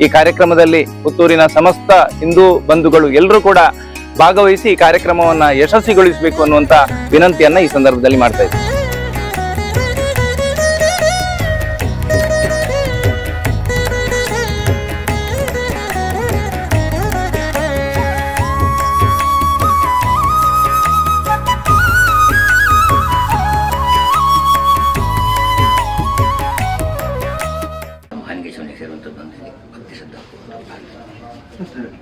ಈ ಕಾರ್ಯಕ್ರಮದಲ್ಲಿ ಪುತ್ತೂರಿನ ಸಮಸ್ತ ಹಿಂದೂ ಬಂಧುಗಳು ಎಲ್ಲರೂ ಕೂಡ ಭಾಗವಹಿಸಿ ಈ ಕಾರ್ಯಕ್ರಮವನ್ನ ಯಶಸ್ವಿಗೊಳಿಸಬೇಕು ಅನ್ನುವಂತ ವಿನಂತಿಯನ್ನು ಈ ಸಂದರ್ಭದಲ್ಲಿ ಮಾಡ್ತಾ ಇದ್ದೀನಿ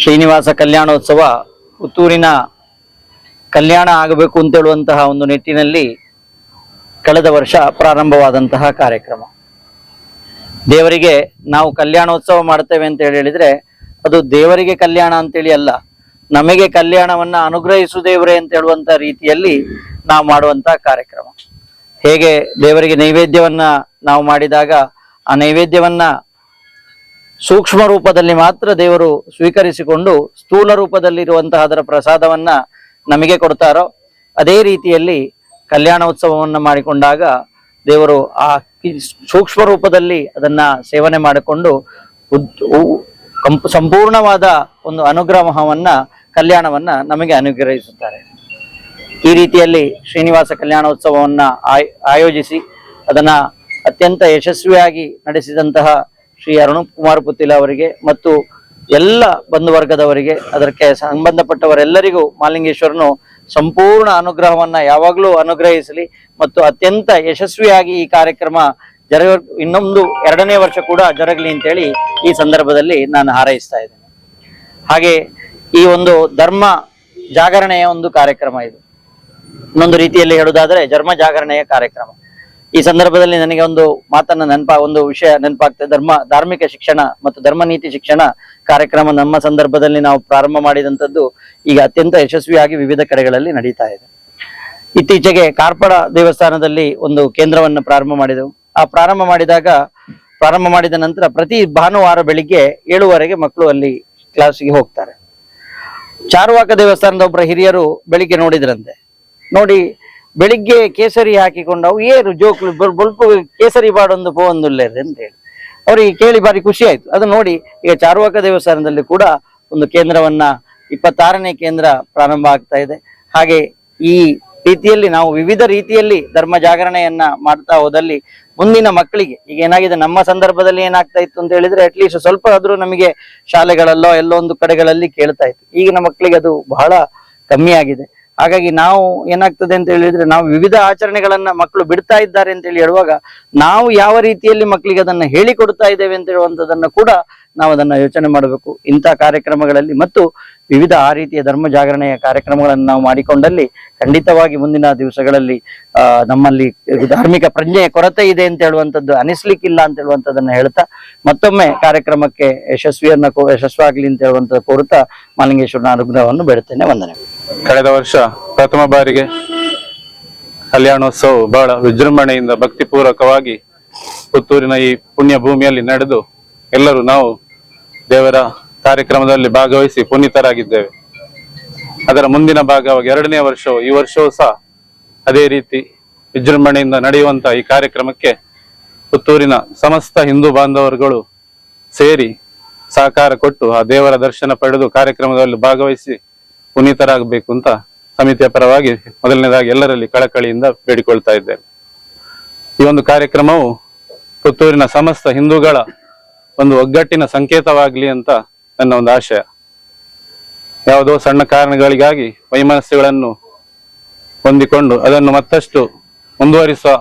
ಶ್ರೀನಿವಾಸ ಕಲ್ಯಾಣೋತ್ಸವ ಪುತ್ತೂರಿನ ಕಲ್ಯಾಣ ಆಗಬೇಕು ಅಂತ ಹೇಳುವಂತಹ ಒಂದು ನಿಟ್ಟಿನಲ್ಲಿ ಕಳೆದ ವರ್ಷ ಪ್ರಾರಂಭವಾದಂತಹ ಕಾರ್ಯಕ್ರಮ. ದೇವರಿಗೆ ನಾವು ಕಲ್ಯಾಣೋತ್ಸವ ಮಾಡ್ತೇವೆ ಅಂತ ಹೇಳಿ ಹೇಳಿದ್ರೆ, ಅದು ದೇವರಿಗೆ ಕಲ್ಯಾಣ ಅಂತೇಳಿ ಅಲ್ಲ, ನಮಗೆ ಕಲ್ಯಾಣವನ್ನ ಅನುಗ್ರಹಿಸು ದೇವರೇ ಅಂತ ಹೇಳುವಂತ ರೀತಿಯಲ್ಲಿ ನಾವು ಮಾಡುವಂತಹ ಕಾರ್ಯಕ್ರಮ. ಹೇಗೆ ದೇವರಿಗೆ ನೈವೇದ್ಯವನ್ನ ನಾವು ಮಾಡಿದಾಗ ಆ ನೈವೇದ್ಯವನ್ನ ಸೂಕ್ಷ್ಮ ರೂಪದಲ್ಲಿ ಮಾತ್ರ ದೇವರು ಸ್ವೀಕರಿಸಿಕೊಂಡು ಸ್ಥೂಲ ರೂಪದಲ್ಲಿರುವಂತಹ ಅದರ ಪ್ರಸಾದವನ್ನ ನಮಗೆ ಕೊಡ್ತಾರೋ, ಅದೇ ರೀತಿಯಲ್ಲಿ ಕಲ್ಯಾಣೋತ್ಸವವನ್ನು ಮಾಡಿಕೊಂಡಾಗ ದೇವರು ಆ ಸೂಕ್ಷ್ಮ ರೂಪದಲ್ಲಿ ಅದನ್ನ ಸೇವನೆ ಮಾಡಿಕೊಂಡು ಸಂಪೂರ್ಣವಾದ ಒಂದು ಅನುಗ್ರಹವನ್ನ, ಕಲ್ಯಾಣವನ್ನ ನಮಗೆ ಅನುಗ್ರಹಿಸುತ್ತಾರೆ. ಈ ರೀತಿಯಲ್ಲಿ ಶ್ರೀನಿವಾಸ ಕಲ್ಯಾಣೋತ್ಸವವನ್ನ ಆಯ್- ಆಯೋಜಿಸಿ ಅದನ್ನ ಅತ್ಯಂತ ಯಶಸ್ವಿಯಾಗಿ ನಡೆಸಿದಂತಹ ಶ್ರೀ ಅರುಣ್ ಕುಮಾರ್ ಪುತ್ತಿಲ ಅವರಿಗೆ ಮತ್ತು ಎಲ್ಲ ಬಂಧು ವರ್ಗದವರಿಗೆ, ಅದಕ್ಕೆ ಸಂಬಂಧಪಟ್ಟವರೆಲ್ಲರಿಗೂ ಮಾಲಿಂಗೇಶ್ವರನು ಸಂಪೂರ್ಣ ಅನುಗ್ರಹವನ್ನ ಯಾವಾಗಲೂ ಅನುಗ್ರಹಿಸಲಿ ಮತ್ತು ಅತ್ಯಂತ ಯಶಸ್ವಿಯಾಗಿ ಈ ಕಾರ್ಯಕ್ರಮ ಜರಗ, ಇನ್ನೊಂದು ಎರಡನೇ ವರ್ಷ ಕೂಡ ಜರಗಲಿ ಅಂತೇಳಿ ಈ ಸಂದರ್ಭದಲ್ಲಿ ನಾನು ಹಾರೈಸ್ತಾ ಇದ್ದೇನೆ. ಹಾಗೆ ಈ ಒಂದು ಧರ್ಮ ಜಾಗರಣೆಯ ಒಂದು ಕಾರ್ಯಕ್ರಮ ಇದು. ಇನ್ನೊಂದು ರೀತಿಯಲ್ಲಿ ಹೇಳುವುದಾದ್ರೆ ಧರ್ಮ ಜಾಗರಣೆಯ ಕಾರ್ಯಕ್ರಮ. ಈ ಸಂದರ್ಭದಲ್ಲಿ ನನಗೆ ಒಂದು ಮಾತನ್ನ ನೆನಪ, ಒಂದು ವಿಷಯ ನೆನಪಾಗ್ತದೆ ಧರ್ಮ, ಧಾರ್ಮಿಕ ಶಿಕ್ಷಣ ಮತ್ತು ಧರ್ಮ ನೀತಿ ಶಿಕ್ಷಣ ಕಾರ್ಯಕ್ರಮ ನಮ್ಮ ಸಂದರ್ಭದಲ್ಲಿ ನಾವು ಪ್ರಾರಂಭ ಮಾಡಿದಂಥದ್ದು ಈಗ ಅತ್ಯಂತ ಯಶಸ್ವಿಯಾಗಿ ವಿವಿಧ ಕಡೆಗಳಲ್ಲಿ ನಡೀತಾ ಇದೆ. ಇತ್ತೀಚೆಗೆ ಕಾರ್ಪಡ ದೇವಸ್ಥಾನದಲ್ಲಿ ಒಂದು ಕೇಂದ್ರವನ್ನು ಪ್ರಾರಂಭ ಮಾಡಿದೆವು. ಆ ಪ್ರಾರಂಭ ಮಾಡಿದಾಗ, ಪ್ರಾರಂಭ ಮಾಡಿದ ನಂತರ ಪ್ರತಿ ಭಾನುವಾರ ಬೆಳಿಗ್ಗೆ ಏಳುವರೆಗೆ ಮಕ್ಕಳು ಅಲ್ಲಿ ಕ್ಲಾಸಿಗೆ ಹೋಗ್ತಾರೆ. ಚಾರುವಾಕ ದೇವಸ್ಥಾನದ ಒಬ್ಬರ ಹಿರಿಯರು ಬೆಳಿಗ್ಗೆ ನೋಡಿದ್ರಂತೆ. ನೋಡಿ ಬೆಳಿಗ್ಗೆ ಕೇಸರಿ ಹಾಕಿಕೊಂಡು ಅವು ಏನು ಜೋಕ್ಲು ಬಲ್ಪು ಕೇಸರಿ ಬಾಡೊಂದು ಪೋವೊಂದುಲ್ಲೇರಿ ಅಂತ ಹೇಳಿ. ಅವರಿಗೆ ಕೇಳಿ ಬಾರಿ ಖುಷಿ ಆಯ್ತು. ಅದು ನೋಡಿ, ಈಗ ಚಾರುವಾಕ ದೇವಸ್ಥಾನದಲ್ಲಿ ಕೂಡ ಒಂದು ಕೇಂದ್ರವನ್ನ, ಇಪ್ಪತ್ತಾರನೇ ಕೇಂದ್ರ ಪ್ರಾರಂಭ ಆಗ್ತಾ ಇದೆ. ಹಾಗೆ ಈ ರೀತಿಯಲ್ಲಿ ನಾವು ವಿವಿಧ ರೀತಿಯಲ್ಲಿ ಧರ್ಮ ಜಾಗರಣೆಯನ್ನ ಮಾಡ್ತಾ ಹೋದಲ್ಲಿ ಮುಂದಿನ ಮಕ್ಕಳಿಗೆ, ಈಗ ಏನಾಗಿದೆ, ನಮ್ಮ ಸಂದರ್ಭದಲ್ಲಿ ಏನಾಗ್ತಾ ಇತ್ತು ಅಂತ ಹೇಳಿದ್ರೆ ಅಟ್ಲೀಸ್ಟ್ ಸ್ವಲ್ಪ ಆದ್ರೂ ನಮಗೆ ಶಾಲೆಗಳಲ್ಲೋ ಎಲ್ಲೋ ಒಂದು ಕಡೆಗಳಲ್ಲಿ ಕೇಳ್ತಾ ಇತ್ತು. ಈಗಿನ ಮಕ್ಕಳಿಗೆ ಅದು ಬಹಳ ಕಮ್ಮಿ ಆಗಿದೆ. ಹಾಗಾಗಿ ನಾವು ಏನಾಗ್ತದೆ ಅಂತ ಹೇಳಿದ್ರೆ ನಾವು ವಿವಿಧ ಆಚರಣೆಗಳನ್ನ ಮಕ್ಕಳು ಬಿಡ್ತಾ ಇದ್ದಾರೆ ಅಂತ ಹೇಳಿ ಹೇಳುವಾಗ ನಾವು ಯಾವ ರೀತಿಯಲ್ಲಿ ಮಕ್ಕಳಿಗೆ ಅದನ್ನ ಹೇಳಿಕೊಡ್ತಾ ಇದ್ದೇವೆ ಅಂತ ಹೇಳುವಂತದನ್ನ ಕೂಡ ನಾವು ಅದನ್ನ ಯೋಚನೆ ಮಾಡಬೇಕು. ಇಂಥ ಕಾರ್ಯಕ್ರಮಗಳಲ್ಲಿ ಮತ್ತು ವಿವಿಧ ಆ ರೀತಿಯ ಧರ್ಮ ಜಾಗರಣೆಯ ಕಾರ್ಯಕ್ರಮಗಳನ್ನು ನಾವು ಮಾಡಿಕೊಂಡಲ್ಲಿ ಖಂಡಿತವಾಗಿ ಮುಂದಿನ ದಿವಸಗಳಲ್ಲಿ ನಮ್ಮಲ್ಲಿ ಧಾರ್ಮಿಕ ಪ್ರಜ್ಞೆಯ ಕೊರತೆ ಇದೆ ಅಂತ ಹೇಳುವಂಥದ್ದು ಅನಿಸ್ಲಿಕ್ಕಿಲ್ಲ ಅಂತ ಹೇಳುವಂಥದ್ದನ್ನು ಹೇಳ್ತಾ ಮತ್ತೊಮ್ಮೆ ಕಾರ್ಯಕ್ರಮಕ್ಕೆ ಯಶಸ್ವಿಯನ್ನ ಯಶಸ್ವಾಗ್ಲಿ ಅಂತ ಹೇಳುವಂತ ಕೋರುತ್ತಾ ಮಾಲಿಂಗೇಶ್ವರನ ಅನುಗ್ರಹವನ್ನು ಬೇಡುತ್ತೇನೆ. ವಂದನೆ. ಕಳೆದ ವರ್ಷ ಪ್ರಥಮ ಬಾರಿಗೆ ಕಲ್ಯಾಣೋತ್ಸವ ಬಹಳ ವಿಜೃಂಭಣೆಯಿಂದ ಭಕ್ತಿಪೂರ್ವಕವಾಗಿ ಪುತ್ತೂರಿನ ಈ ಪುಣ್ಯ ಭೂಮಿಯಲ್ಲಿ ನಡೆದು ಎಲ್ಲರೂ ನಾವು ದೇವರ ಕಾರ್ಯಕ್ರಮದಲ್ಲಿ ಭಾಗವಹಿಸಿ ಪುನೀತರಾಗಿದ್ದೇವೆ. ಅದರ ಮುಂದಿನ ಭಾಗವಾಗಿ ಎರಡನೇ ವರ್ಷವು, ಈ ವರ್ಷವೂ ಸಹ ಅದೇ ರೀತಿ ವಿಜೃಂಭಣೆಯಿಂದ ನಡೆಯುವಂತ ಈ ಕಾರ್ಯಕ್ರಮಕ್ಕೆ ಪುತ್ತೂರಿನ ಸಮಸ್ತ ಹಿಂದೂ ಬಾಂಧವರುಗಳು ಸೇರಿ ಸಹಕಾರ ಕೊಟ್ಟು ಆ ದೇವರ ದರ್ಶನ ಪಡೆದು ಕಾರ್ಯಕ್ರಮದಲ್ಲಿ ಭಾಗವಹಿಸಿ ಪುನೀತರಾಗಬೇಕು ಅಂತ ಸಮಿತಿಯ ಪರವಾಗಿ ಮೊದಲನೇದಾಗಿ ಎಲ್ಲರಲ್ಲಿ ಕಳಕಳಿಯಿಂದ ಬೇಡಿಕೊಳ್ತಾ ಇದ್ದೇನೆ. ಈ ಒಂದು ಕಾರ್ಯಕ್ರಮವು ಪುತ್ತೂರಿನ ಸಮಸ್ತ ಹಿಂದೂಗಳ ಒಂದು ಒಗ್ಗಟ್ಟಿನ ಸಂಕೇತವಾಗಲಿ ಅಂತ ನನ್ನ ಒಂದು ಆಶಯ. ಯಾವುದೋ ಸಣ್ಣ ಕಾರಣಗಳಿಗಾಗಿ ವೈಮನಸ್ಸುಗಳನ್ನು ಹೊಂದಿಕೊಂಡು ಅದನ್ನು ಮತ್ತಷ್ಟು ಮುಂದುವರಿಸುವ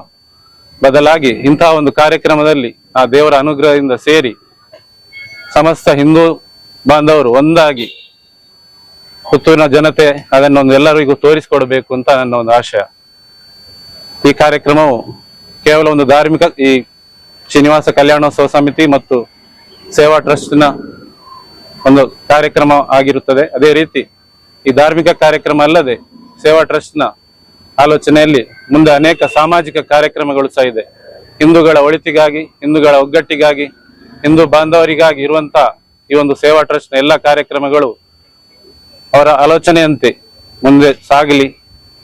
ಬದಲಾಗಿ ಇಂತಹ ಒಂದು ಕಾರ್ಯಕ್ರಮದಲ್ಲಿ ಆ ದೇವರ ಅನುಗ್ರಹದಿಂದ ಸೇರಿ ಸಮಸ್ತ ಹಿಂದೂ ಬಾಂಧವರು ಒಂದಾಗಿ ಪುತ್ತೂರಿನ ಜನತೆ ಅದನ್ನೊಂದು ಎಲ್ಲರಿಗೂ ತೋರಿಸಿಕೊಡಬೇಕು ಅಂತ ನನ್ನ ಒಂದು ಆಶಯ. ಈ ಕಾರ್ಯಕ್ರಮವು ಕೇವಲ ಒಂದು ಧಾರ್ಮಿಕ ಈ ಶ್ರೀನಿವಾಸ ಕಲ್ಯಾಣೋತ್ಸವ ಸಮಿತಿ ಮತ್ತು ಸೇವಾ ಟ್ರಸ್ಟ್ನ ಒಂದು ಕಾರ್ಯಕ್ರಮ ಆಗಿರುತ್ತದೆ. ಅದೇ ರೀತಿ ಈ ಧಾರ್ಮಿಕ ಕಾರ್ಯಕ್ರಮ ಅಲ್ಲದೆ ಸೇವಾ ಟ್ರಸ್ಟ್ನ ಆಲೋಚನೆಯಲ್ಲಿ ಮುಂದೆ ಅನೇಕ ಸಾಮಾಜಿಕ ಕಾರ್ಯಕ್ರಮಗಳು ಸಹ ಇದೆ. ಹಿಂದೂಗಳ ಒಳಿತಿಗಾಗಿ, ಹಿಂದೂಗಳ ಒಗ್ಗಟ್ಟಿಗಾಗಿ, ಹಿಂದೂ ಬಾಂಧವರಿಗಾಗಿ ಇರುವಂತಹ ಈ ಒಂದು ಸೇವಾ ಟ್ರಸ್ಟ್ನ ಎಲ್ಲ ಕಾರ್ಯಕ್ರಮಗಳು ಅವರ ಆಲೋಚನೆಯಂತೆ ಮುಂದೆ ಸಾಗಲಿ,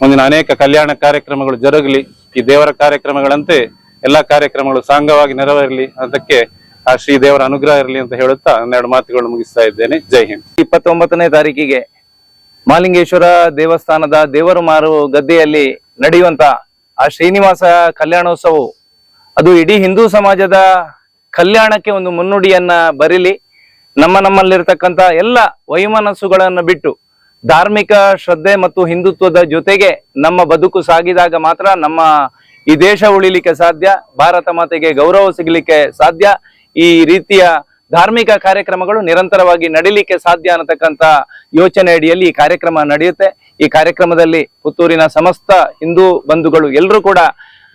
ಮುಂದಿನ ಅನೇಕ ಕಲ್ಯಾಣ ಕಾರ್ಯಕ್ರಮಗಳು ಜರುಗಲಿ, ಈ ದೇವರ ಕಾರ್ಯಕ್ರಮಗಳಂತೆ ಎಲ್ಲಾ ಕಾರ್ಯಕ್ರಮಗಳು ಸಾಂಗವಾಗಿ ನೆರವೇರಲಿ ಅದಕ್ಕೆ ಆ ಶ್ರೀ ದೇವರ ಅನುಗ್ರಹ ಇರಲಿ ಅಂತ ಹೇಳುತ್ತಾ ಹನ್ನೆರಡು ಮಾತುಗಳು ಮುಗಿಸ್ತಾ ಇದ್ದೇನೆ. ಜೈ ಹಿಂದ್. ಇಪ್ಪತ್ತೊಂಬತ್ತನೇ ತಾರೀಕಿಗೆ ಮಾಲಿಂಗೇಶ್ವರ ದೇವಸ್ಥಾನದ ದೇವರು ಮಾರು ಗದ್ದೆಯಲ್ಲಿ ನಡೆಯುವಂತ ಆ ಶ್ರೀನಿವಾಸ ಕಲ್ಯಾಣೋತ್ಸವವು, ಅದು ಇಡೀ ಹಿಂದೂ ಸಮಾಜದ ಕಲ್ಯಾಣಕ್ಕೆ ಒಂದು ಮುನ್ನುಡಿಯನ್ನ ಬರೀಲಿ. ನಮ್ಮ ನಮ್ಮಲ್ಲಿರ್ತಕ್ಕಂಥ ಎಲ್ಲ ವೈಮನಸ್ಸುಗಳನ್ನು ಬಿಟ್ಟು ಧಾರ್ಮಿಕ ಶ್ರದ್ಧೆ ಮತ್ತು ಹಿಂದುತ್ವದ ಜೊತೆಗೆ ನಮ್ಮ ಬದುಕು ಸಾಗಿದಾಗ ಮಾತ್ರ ನಮ್ಮ ಈ ದೇಶ ಉಳಿಲಿಕ್ಕೆ ಸಾಧ್ಯ, ಭಾರತ ಮಾತೆಗೆ ಗೌರವ ಸಿಗಲಿಕ್ಕೆ ಸಾಧ್ಯ. ಈ ರೀತಿಯ ಧಾರ್ಮಿಕ ಕಾರ್ಯಕ್ರಮಗಳು ನಿರಂತರವಾಗಿ ನಡೀಲಿಕ್ಕೆ ಸಾಧ್ಯ ಅನ್ನತಕ್ಕಂಥ ಯೋಚನೆ ಅಡಿಯಲ್ಲಿ ಈ ಕಾರ್ಯಕ್ರಮ ನಡೆಯುತ್ತೆ. ಈ ಕಾರ್ಯಕ್ರಮದಲ್ಲಿ ಪುತ್ತೂರಿನ ಸಮಸ್ತ ಹಿಂದೂ ಬಂಧುಗಳು ಎಲ್ಲರೂ ಕೂಡ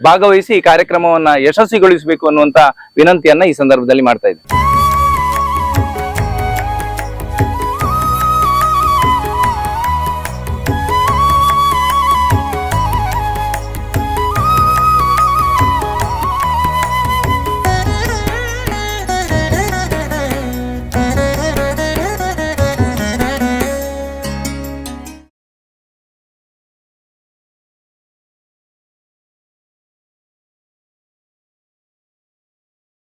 ಭಾಗವಹಿಸಿ ಈ ಕಾರ್ಯಕ್ರಮವನ್ನ ಯಶಸ್ವಿಗೊಳಿಸಬೇಕು ಅನ್ನುವಂತ ವಿನಂತಿಯನ್ನ ಈ ಸಂದರ್ಭದಲ್ಲಿ ಮಾಡ್ತಾ ಇದ್ದೀನಿ.